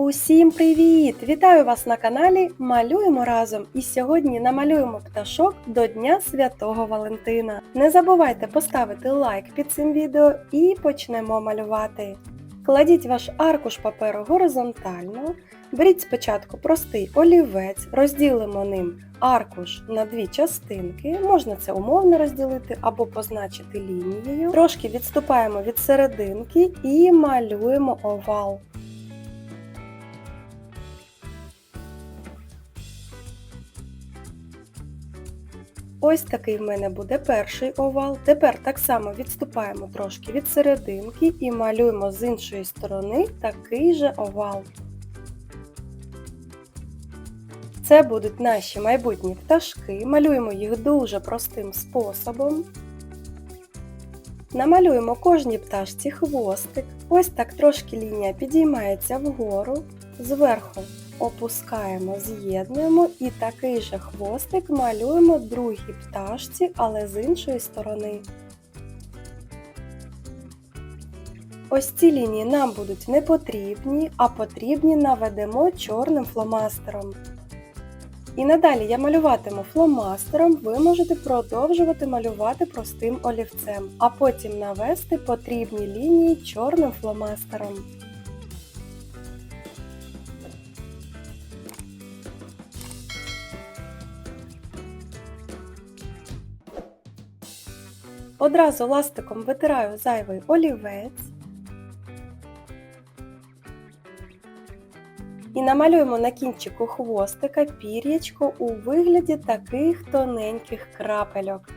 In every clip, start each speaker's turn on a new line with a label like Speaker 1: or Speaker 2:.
Speaker 1: Усім привіт! Вітаю вас на каналі Малюємо разом! І сьогодні намалюємо пташок до Дня Святого Валентина. Не забувайте поставити лайк під цим відео і почнемо малювати. Кладіть ваш аркуш паперу горизонтально. Беріть спочатку простий олівець, розділимо ним аркуш на дві частинки. Можна це умовно розділити або позначити лінією. Трошки відступаємо від серединки і малюємо овал. Ось такий в мене буде перший овал. Тепер так само відступаємо трошки від серединки і малюємо з іншої сторони такий же овал. Це будуть наші майбутні пташки. Малюємо їх дуже простим способом. Намалюємо кожній пташці хвостик. Ось так трошки лінія підіймається вгору, зверху опускаємо, з'єднуємо і такий же хвостик малюємо другій пташці, але з іншої сторони. Ось ці лінії нам будуть не потрібні, а потрібні наведемо чорним фломастером. І надалі я малюватиму фломастером, ви можете продовжувати малювати простим олівцем, а потім навести потрібні лінії чорним фломастером. Одразу ластиком витираю зайвий олівець. І намалюємо на кінчику хвостика пір'ячко у вигляді таких тоненьких крапельок.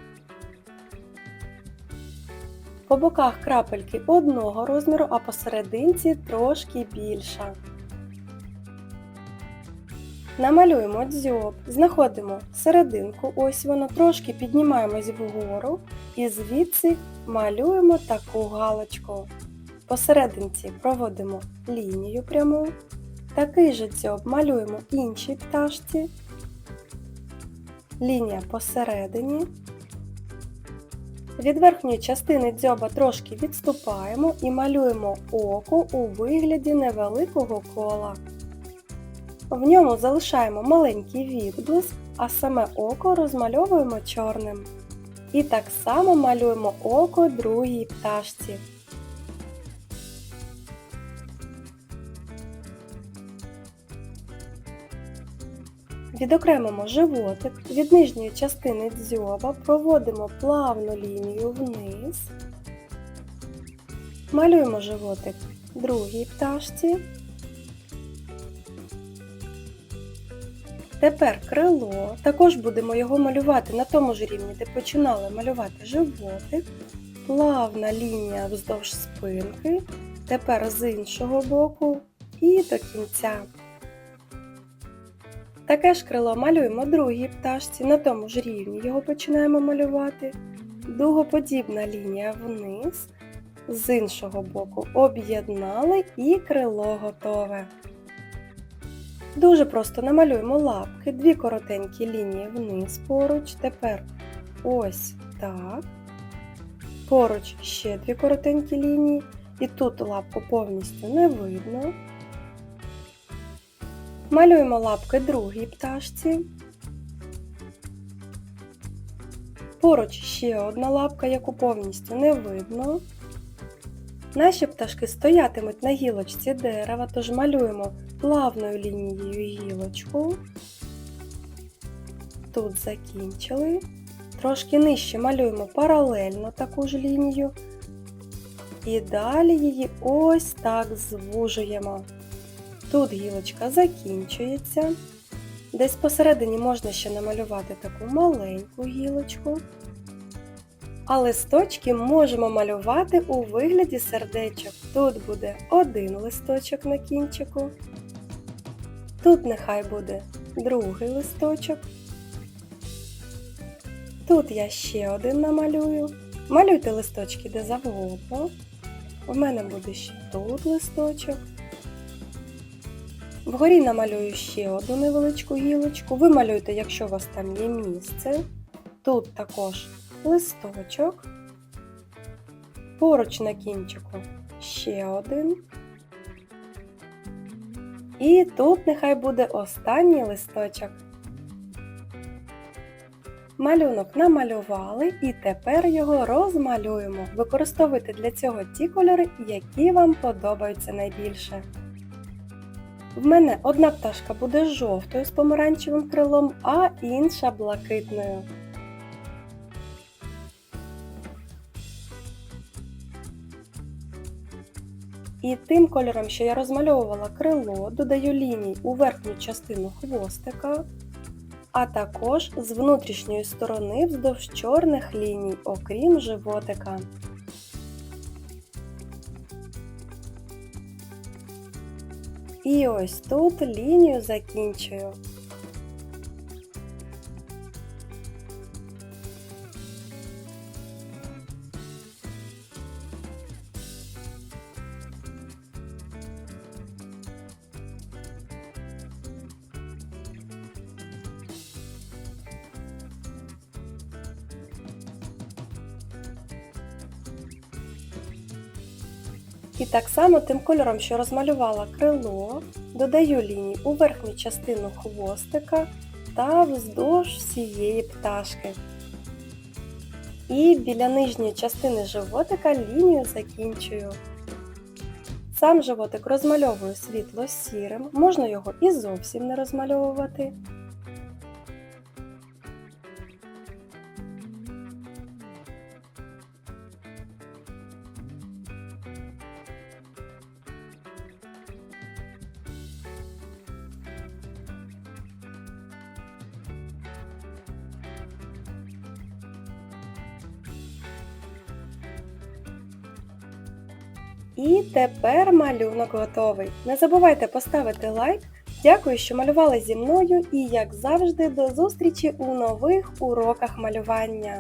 Speaker 1: По боках крапельки одного розміру, а посерединці трошки більша. Намалюємо дзьоб, знаходимо серединку, ось воно, трошки піднімаємось вгору і звідси малюємо таку галочку. Посерединці проводимо лінію пряму. Такий же дзьоб малюємо іншій пташці. Лінія посередині. Від верхньої частини дзьоба трошки відступаємо і малюємо око у вигляді невеликого кола. В ньому залишаємо маленький відблиск, а саме око розмальовуємо чорним. І так само малюємо око другій пташці. Відокремимо животик, від нижньої частини дзьоба проводимо плавну лінію вниз, малюємо животик другій пташці. Тепер крило. Також будемо його малювати на тому ж рівні, де починали малювати животик. Плавна лінія вздовж спинки. Тепер з іншого боку і до кінця. Таке ж крило малюємо другій пташці, на тому ж рівні його починаємо малювати. Дугоподібна лінія вниз, з іншого боку об'єднали і крило готове. Дуже просто намалюємо лапки, дві коротенькі лінії вниз поруч, тепер ось так. Поруч ще дві коротенькі лінії, і тут лапку повністю не видно. Малюємо лапки другій пташці. Поруч ще одна лапка, яку повністю не видно. Наші пташки стоятимуть на гілочці дерева, тож малюємо плавною лінією гілочку. Тут закінчили. Трошки нижче малюємо паралельно таку ж лінію. І далі її ось так звужуємо. Тут гілочка закінчується. Десь посередині можна ще намалювати таку маленьку гілочку. А листочки можемо малювати у вигляді сердечок. Тут буде один листочок на кінчику. Тут нехай буде другий листочок. Тут я ще один намалюю. Малюйте листочки де завгодно. У мене буде ще тут листочок. Вгорі намалюю ще одну невеличку гілочку. Ви малюйте, якщо у вас там є місце. Тут також листочок. Поруч на кінчику ще один. І тут нехай буде останній листочок. Малюнок намалювали і тепер його розмалюємо. Використовуйте для цього ті кольори, які вам подобаються найбільше. В мене одна пташка буде жовтою з помаранчевим крилом, а інша блакитною. І тим кольором, що я розмальовувала крило, додаю ліній у верхню частину хвостика, а також з внутрішньої сторони вздовж чорних ліній, окрім животика. І ось тут лінію закінчую. І так само тим кольором, що розмалювала крило, додаю лінії у верхню частину хвостика та вздовж всієї пташки. І біля нижньої частини животика лінію закінчую. Сам животик розмальовую світло сірим, можна його і зовсім не розмальовувати. І тепер малюнок готовий. Не забувайте поставити лайк. Дякую, що малювали зі мною і, як завжди, до зустрічі у нових уроках малювання.